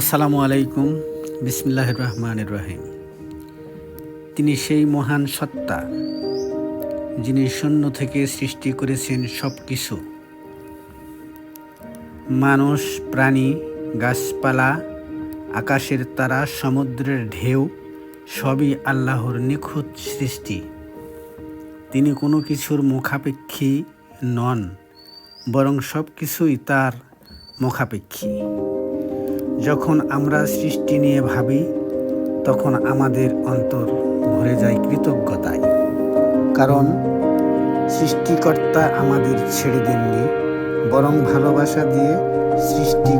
আসসালামু আলাইকুম। বিসমিল্লাহ রহমান রহিম। তিনি সেই মহান সত্তা, যিনি শূন্য থেকে সৃষ্টি করেছেন সব কিছু মানুষ, প্রাণী, গাছপালা, আকাশের তারা, সমুদ্রের ঢেউ, সবই আল্লাহর নিখুঁত সৃষ্টি। তিনি কোনো কিছুর মুখাপেক্ষী নন, বরং সব কিছুই তার মুখাপেক্ষী। যখন আমরা সৃষ্টি নিয়ে ভাবি, তখন আমাদের অন্তর ভরে যায় কৃতজ্ঞতায়। কারণ সৃষ্টিকর্তা আমাদের ছেড়ে দেননি, বরং ভালোবাসা দিয়ে সৃষ্টি